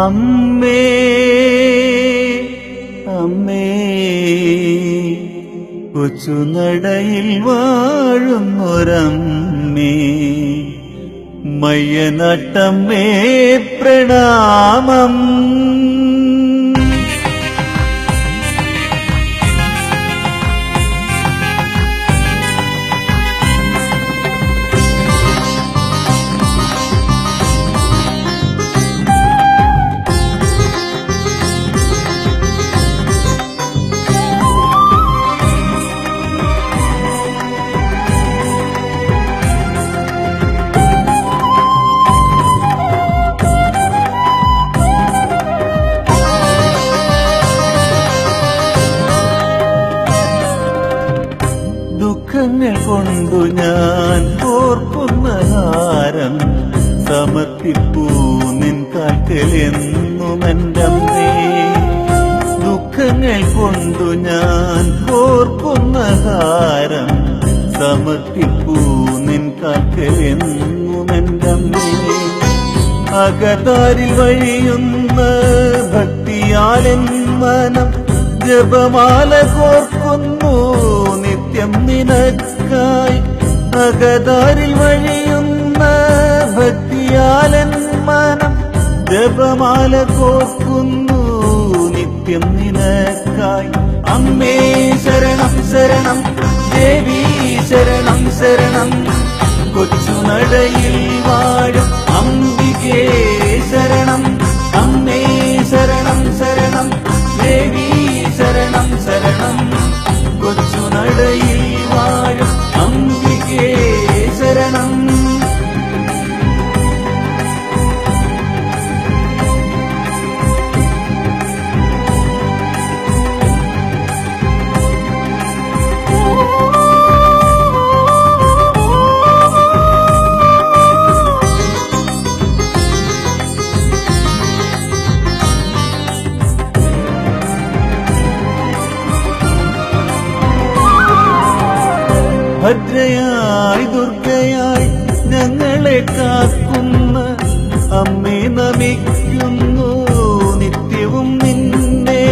അമ്മേ അമ്മേ കൊച്ചുനടയിൽ വാഴുന്നൊരമ്മേ മയ്യനട്ടമ്മേ പ്രണാമം. ദുഃഖങ്ങൾ കൊണ്ടു ഞാൻ ഓർക്കുന്ന ഹാരം സമർപ്പിപ്പൂ നിൻ കാൽക്കലെന്നുമെന്റമ്മേ ദുഃഖങ്ങൾ കൊണ്ടു ഞാൻ ഓർക്കുന്ന ഹാരം സമർപ്പിപ്പൂ നിൻ കാൽക്കലെന്നുമെന്റമ്മേ അകതാരിൽ വഴിയുന്ന ഭക്തിയാലെന്ന് മനം ജപമാല കോർക്കുന്നു. നിത്യം നിനക്കായി അകതാരിൽ വഴിയുന്ന ഭക്തിയാലൻ മനം ജപമാല കോർക്കുന്നു. നിത്യം നിനക്കായി അമ്മേ ശരണം ശരണം. ദേവി ശരണം ശരണം. കൊച്ചുനടയിൽ വാ. അംബികേ ഭദ്രയായി ദുർഗയായി ഞങ്ങളെ കാക്കുന്ന അമ്മേ നമിക്കുന്നു നിത്യവും നിന്നെ.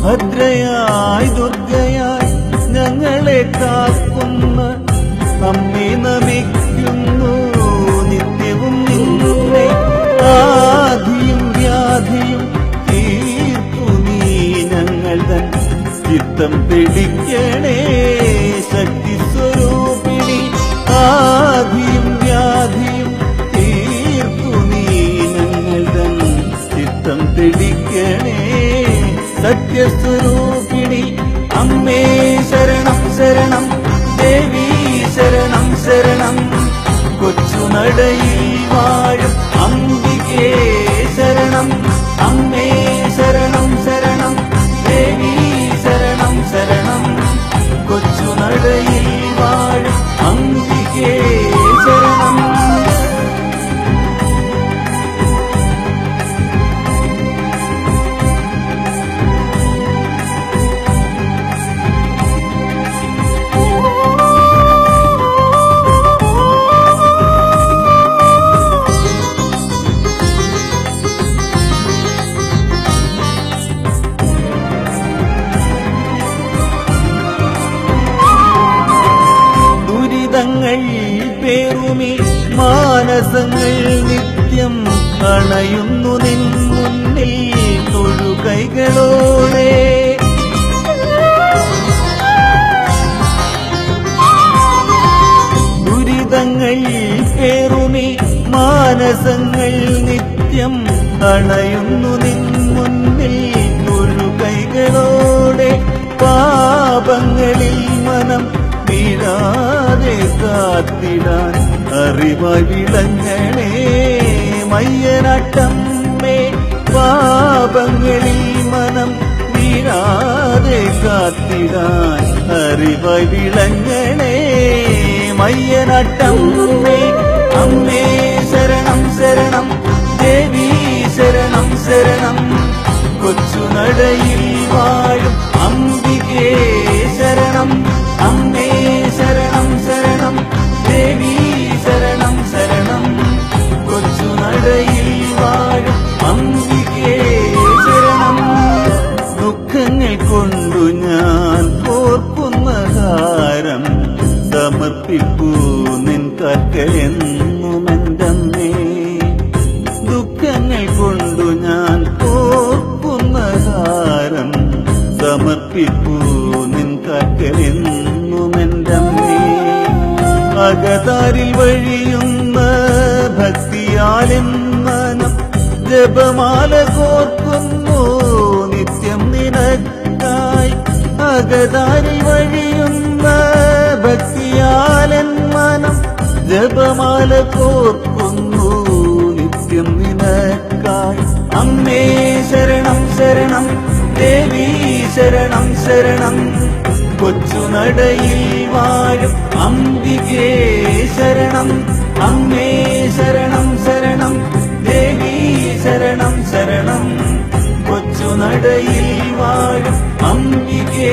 ഭദ്രയായി ദുർഗയായി ഞങ്ങളെ കാക്കുന്ന ചിത്തം പിടിക്കണേ ശക്തി സ്വരൂപിണി ആധിയും വ്യാധിയും തീർക്കു ചിത്തം പിടിക്കണേ സത്യസ്വരൂപിണി. അമ്മേ ശരണം ശരണം ദേവി ശരണം ശരണം. കൊച്ചുനടയിൽ വാഴും അംബികേ പേറുമി മാനസങ്ങൾ നിത്യം അണയുന്നു നിൻ മുന്നിൽ തൊഴുകൈകളോടെ. ദുരിതങ്ങൾ പേറുമി മാനസങ്ങൾ നിത്യം അണയുന്നു നിൻ മുന്നിൽ തൊഴുകൈകളോടെ. പാപങ്ങളിൽ കാത്തിടാൻ അറിവായി വിളങ്ങണേ. മയ്യനാട്ടമ്മേ പാപങ്ങളിൽ മനം വീഴാതെ കാത്തിടാൻ അറിവായി വിളങ്ങണേ. മയ്യനാട്ടമ്മേ അമ്മേ ശരണം ശരണം. ദേവി ശരണം ശരണം. കൊച്ചു നടയിൽ വാഴും അംബികേ ശരണം. അമ്മേ നിൻ കൽക്കലെന്നുമെന്തമ്മേ ദുഃഖങ്ങൾ കൊണ്ടു ഞാൻ ഓർക്കുന്ന ഹാരം സമർപ്പിപ്പൂ നിൻ കൽക്കലെന്നുമെന്തമ്മേ അകതാരിൽ വഴിയുന്ന ഭക്തിയാലെൻ മനം ജപമാല കോർക്കുന്നു. നിത്യം നിനക്കായി അകതാരിൽ വഴിയുന്ന ഭക്തിയാലെന്ന ജപമാല കോർക്കുന്നു നിത്യം നിനക്കായി. അമ്മേ ശരണം ശരണം ദേവി ശരണം ശരണം. കൊച്ചു നടയിൽ വാഴും അംബികേ ശരണം. അമ്മേ ശരണം ശരണം ദേവി ശരണം ശരണം. കൊച്ചു നടയിൽ വാഴും അംബികേ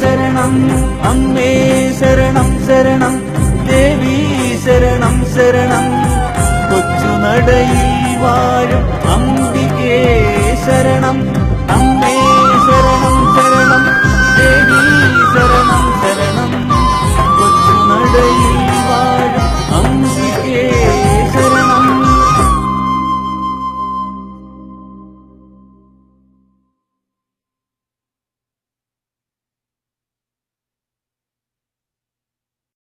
ശരണം. അമ്മേ ശരണം ശരണം ദേവി ശരണം ശരണം. കൊച്ചു നടയിൽ വാഴും അംബികേ ശരണം.